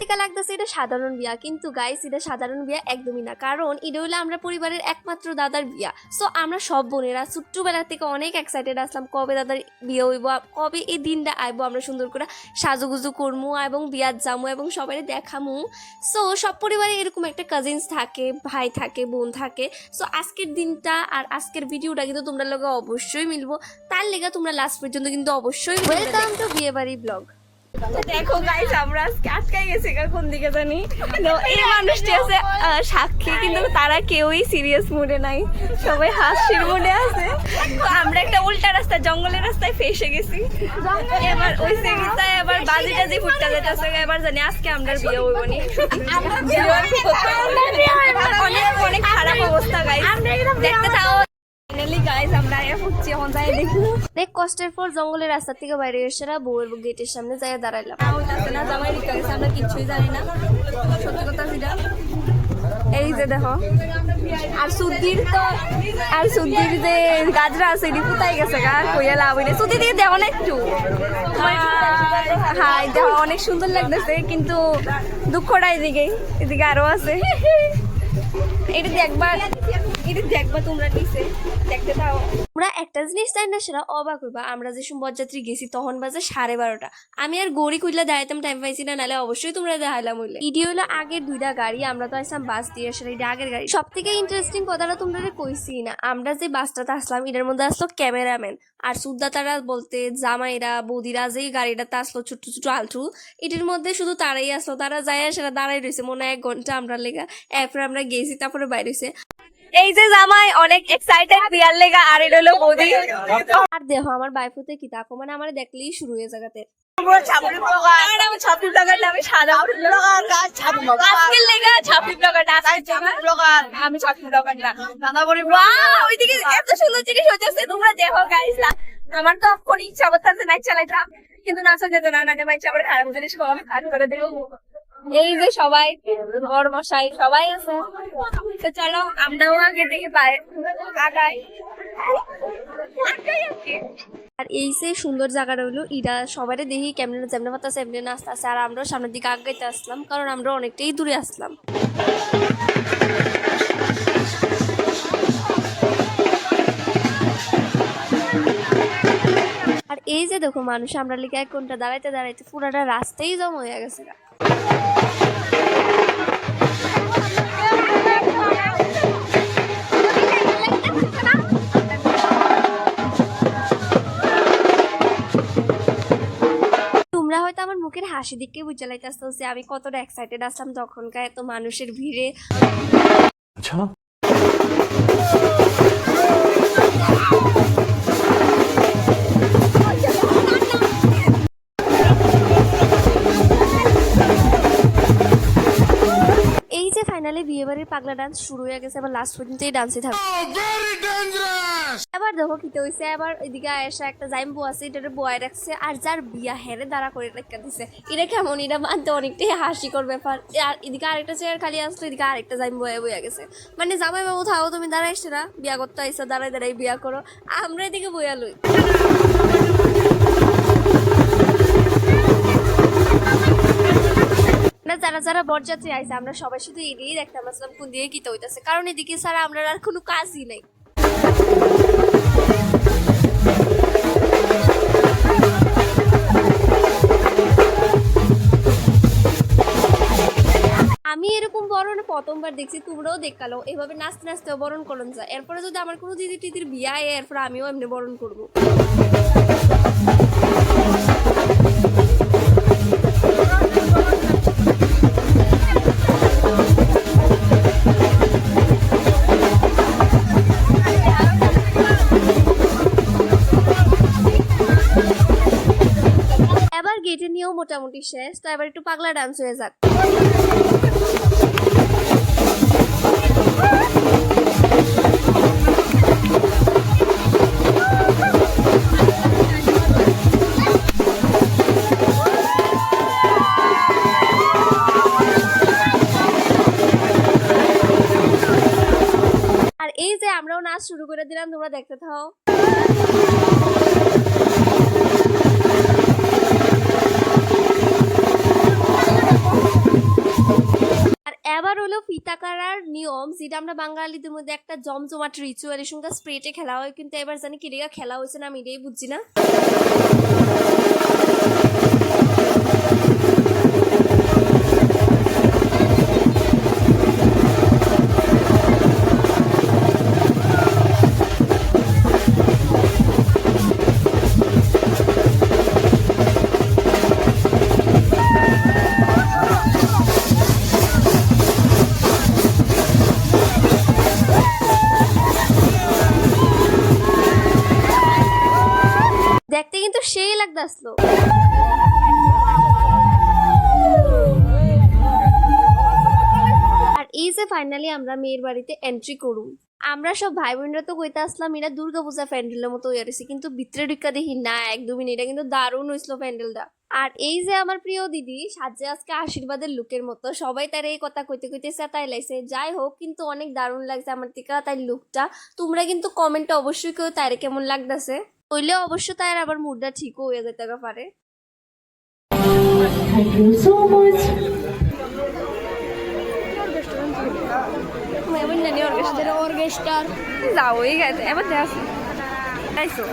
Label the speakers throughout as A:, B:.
A: থেকে লাগতেছে, এটা সাধারণ বিয়া। কিন্তু গাইস এটা সাধারণ বিয়া একদমই না। কারণ এটা হলো আমরা পরিবারের একমাত্র দাদার বিয়া। সো আমরা সব বোনেরা ছোট্টবেলা থেকে অনেক এক্সাইটেড আসলাম, কবে দাদার বিয়ে হইব, কবে এই দিনটা আইব, আমরা সুন্দর করে সাজুগুজু করমু এবং বিয়ার যামু এবং সবাই দেখামু। সো সব পরিবারে এরকম একটা কাজিনস থাকে, ভাই থাকে, বোন থাকে। সো আজকের দিনটা আর আজকের ভিডিওটা কিন্তু তোমরা লোকে অবশ্যই মিলবো। তার লেগে তোমরা লাস্ট পর্যন্ত কিন্তু অবশ্যই ওয়েলকাম টু বিয়ে বাড়ি ব্লগ
B: দেখো গাইস আমরা আজকে আটকাই গেছি কোন দিকে জানি। তো এই মানুষটি আছে সাক্ষী কিন্তু তারা কেউই সিরিয়াস মুডে নাই। সবাই হাসির মুডে আছে। তো আমরা একটা উল্টা রাস্তা জঙ্গলের রাস্তায় ফেসে গেছি। এবার ওই সিরিজটায় এবার বাজি টাজি ফুটতে যেতেছে এবার জানি আজকে আমরা বিয়ে হইব নি। অনেক অনেক খারাপ অবস্থা গাইস দেখতে ফাইনালি গাইস ফুটছি এখন যাই দেখি।
A: অনেক কষ্টের পর জঙ্গলের রাস্তা থেকে বাইরে এসে বউয়ের গেটের সামনে যাই দাঁড়াইলাম।
B: হইতাছে না জামাই রিকা গেছে আমরা কিচ্ছুই জানি না। সত্যি কথা যেটা এই যে দেখো আর সুদ্দির তো আর সুদ্দির যে গাজরা আছে এটি কোথায় গেছে গা কইয়া লাভ হইলে সুদি দিয়ে দেখো না একটু হ্যাঁ দেখো অনেক সুন্দর লাগতেছে কিন্তু দুঃখটা এদিকে এদিকে আরও আছে। এটি দেখবা তোমরা
A: একটা জিনিস জানি না, সেটা অবাক হইবা। আমরা যে গেছি, তখন বাজে সাড়ে বারোটা। আমি আর গড়ি খুললে দাঁড়াইতাম টাইম পাইছি না নাহলে অবশ্যই তোমরা দেখাইলাম হইলে ইডি হলো দুইটা গাড়ি, আমরা তো আসলাম বাস দিয়ে আসলে এটা আগের গাড়ি। সব থেকে ইন্টারেস্টিং কথাটা তোমরা কইছি না, আমরা যে বাসটাতে আসলাম, এটার মধ্যে আসলো ক্যামেরাম্যান আর সুদ্দাতারা বলতে জামাইরা, বৌদিরা যে গাড়িটাতে আসলো ছোট ছোট আলটু, এটির মধ্যে শুধু তারাই আসলো। তারা যায় সেটা দাঁড়াই রয়েছে মনে এক ঘণ্টা আমরা লেগা, এরপরে আমরা গেছি, তারপরে বাইরে হয়েছে
B: এই যে জামাই অনেক এক্সাইটেড বিয়ার লেগা আর এটা হলো বৌদি।
A: আর দেখো আমার বাইফুতে কি তাকো মানে আমার দেখলেই শুরু হয়ে জায়গাতে
B: আমার তো ইচ্ছা করতেছে না চালাইতাম কিন্তু নাচা যেত না না আমার খারাপ জিনিস করে দেবো। এই যে সবাই বর মশাই সবাই আছে। তো চলো, আমরাও আগে দেখে পাই।
A: আর এই যে সুন্দর জায়গাটা হলো, ইরা সবারই দেখি কেমনে যেমনে পাতা সেমনে নাচতে আছে আর আমরাও সামনের দিকে আগাইতে আসলাম, কারণ আমরা অনেকটাই দূরে আসলাম। আর এই যে দেখো মানুষ, আমরা লিখে এক ঘণ্টা দাঁড়াইতে দাঁড়াইতে পুরাটা রাস্তাই জম হয়ে গেছে হাসি দিকে বুঝে লাইতে আমি কতটা এক্সাইটেড আসলাম তখনকার এত মানুষের ভিড়ে। আচ্ছা। ফাইনালি বিয়ে বাড়ির পাগলা ডান্স শুরু হয়ে গেছে আবার লাস্ট পর্যন্ত এই ডান্সে থাকবে oh, এবার দেখো কি হইছে, এবার এদিকে আয়েশা একটা জাইম বউ আছে এটা বয় রাখছে, আর যার বিয়া হেরে দাঁড়া করে রেখে দিছে। এটা কেমন এটা মানতে অনেকটাই হাসিকর ব্যাপার। আর এদিকে আরেকটা চেয়ার খালি আসলো, এদিকে আরেকটা জাইম বয়ে বয়ে গেছে। মানে জামাই বাবু থাকো, তুমি দাঁড়াইছে না, বিয়া করতে আইসো দাঁড়াই দাঁড়াই বিয়া করো, আমরা এদিকে বইয়া লই। না, যারা যারা বরযাত্রী আইছে, আমরা সবাই শুধু এদিকেই দেখতাম আসলাম কোন কি হইতাছে। কারণ এদিকে ছাড়া আমরা আর কোনো কাজই নাই। প্রথমবার দেখছি, তোমরাও দেখাল। এভাবে নাচতে নাচতে বরণ করুন যায়। এরপরে যদি আমার কোনো দিদি টিদির বিয়ে এরপরে আমিও এমনি বরণ করব। এবার গেটে নিয়েও মোটামুটি শেষ। তো এবার একটু পাগলা ডান্স হয়ে যাক। দেখতে থাও। এবার হলো ফিতা কাটার নিয়ম, যেটা আমরা বাঙালিদের মধ্যে একটা জমজমাট রিচুয়াল এর সঙ্গে স্প্রেটে খেলা হয়। কিন্তু এবার জানি কি রেগা খেলা হয়েছে না আমি এটাই বুঝছি না। আসলো। আর এই যে ফাইনালি আমরা মেয়ের বাড়িতে এন্ট্রি করুম আমরা সব ভাই বোনরা তো কইতে আসলাম, এরা দুর্গা পূজা প্যান্ডেলের মতো রয়েছে, কিন্তু ভিতরে ঢুকা দেখি, না একদমই এটা কিন্তু দারুণ হয়েছিল প্যান্ডেলটা। আর এই যে আমার প্রিয় দিদি, সাজে আজকে আশীর্বাদের লুকের মতো, সবাই তার এই কথা কইতে কইতে তাই লাইছে। যাই হোক, কিন্তু অনেক দারুণ লাগছে আমার থেকে, তাই লুকটা তোমরা কিন্তু কমেন্টে অবশ্যই কেউ তাইরে কেমন লাগতেছে। হইলে অবশ্য তার আবার মুডটা ঠিকও হয়ে যেতে পারে।
C: Thank you so much.
B: যাওই গেছে এবার দেখো তাইছো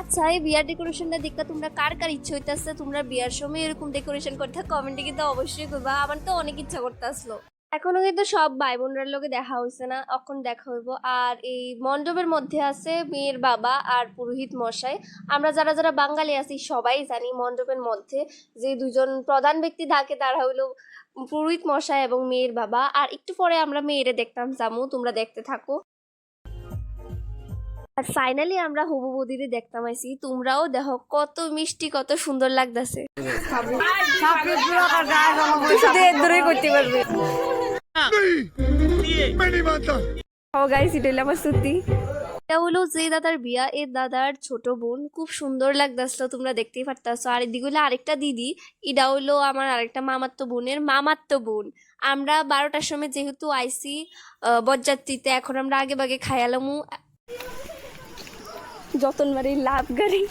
A: আচ্ছা এই বিয়ার ডেকোরেশনটা দেখতে তোমরা কার কার ইচ্ছে হইতাছে? তোমরা বিয়ার সময় এরকম ডেকোরেশন করতে কমেন্টে কিন্তু অবশ্যই করবা আমার তো অনেক ইচ্ছা করতে আসলো। এখনও কিন্তু সব ভাই বোনরার লোকে দেখা হয়েছে না, এখন দেখা হইব। আর এই মণ্ডপের মধ্যে আছে মেয়ের বাবা আর পুরোহিত মশাই। আমরা যারা যারা বাঙালি আছি সবাই জানি মণ্ডপের মধ্যে যে দুজন প্রধান ব্যক্তি থাকে তারা হলো পুরোহিত মশাই এবং মেয়ের বাবা। আর একটু পরে আমরা মেয়েরে দেখতাম, জামু, তোমরা দেখতে থাকো। আর ফাইনালি আমরা হবু বদিরে দেখতাম আইছি। তোমরাও দেখো, কত মিষ্টি, কত সুন্দর লাগতেছে।
B: করতে পারবে। ও গাইস এটা হলো আমার সত্যি
A: এটা হলো যে দাদার বিয়া এর দাদার ছোট বোন খুব সুন্দর লাগতেছিল তোমরা দেখতেই পারতাছো আর এদিকে হলো আরেকটা দিদি এটা হলো আমার আরেকটা মামাত্ম বোনের মামাত্ম বোন আমরা বারোটার সময় যেহেতু আইসি আহ, বরযাত্রীতে এখন আমরা আগে বাগে খায়ালামু
B: যতন বাড়ি লাভ গাড়ি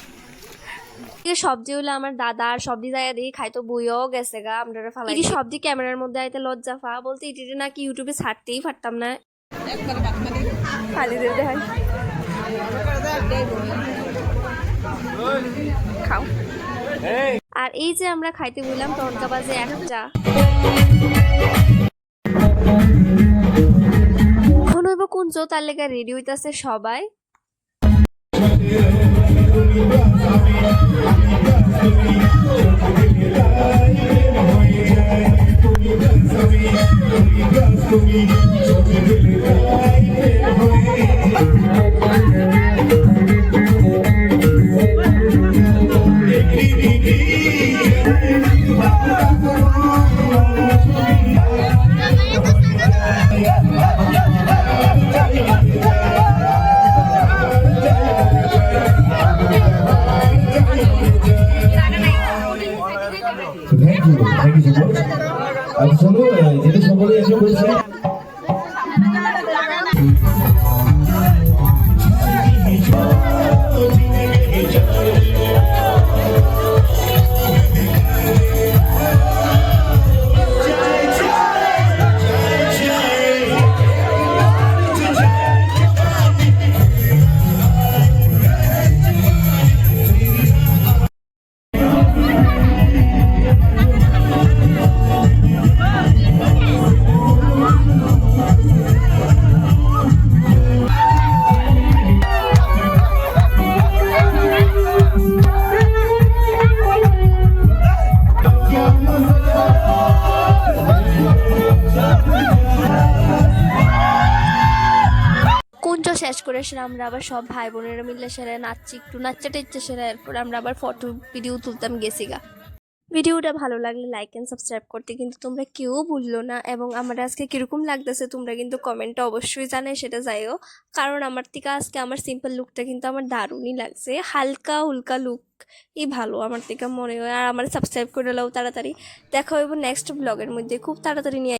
A: সবজি হলো আমার দাদা আর সবজি জায়গা দিয়ে খাইতো বইও গেছে গা আমরা ফালাই সবজি ক্যামেরার মধ্যে আইতে লজ্জা ফা বলতে এটি নাকি ইউটিউবে ছাড়তেই পারতাম না।
B: খালি দিয়ে দেখাই। খাও।
A: আর এই যে আমরা খাইতে বললাম তনকা বাজে একটা। এখন হইব কুঞ্জ তার লেগে রেডি হইতাছে সবাই।
D: gonna be a I
A: I mean করে সেরে আমরা আবার সব ভাই বোনেরা মিলে সেরে নাচছি, একটু নাচতে টেচতে সেরে, এরপর আমরা আবার ফটো ভিডিও তুলতাম গেছি গা ভিডিওটা ভালো লাগলে লাইক অ্যান্ড সাবস্ক্রাইব করতে কিন্তু তোমরা কেউ ভুললো না এবং আমার আজকে কীরকম লাগতেছে তোমরা কিন্তু কমেন্টে অবশ্যই জানাই, সেটা যাইও কারণ আমার থেকে আজকে আমার সিম্পল লুকটা কিন্তু আমার দারুণই লাগছে, হালকা হুলকা লুক ই ভালো আমার থেকে মনে হয়। আর আমার সাবস্ক্রাইব করে নাও তাড়াতাড়ি। দেখা হইব নেক্সট ব্লগের মধ্যে। খুব তাড়াতাড়ি নিয়ে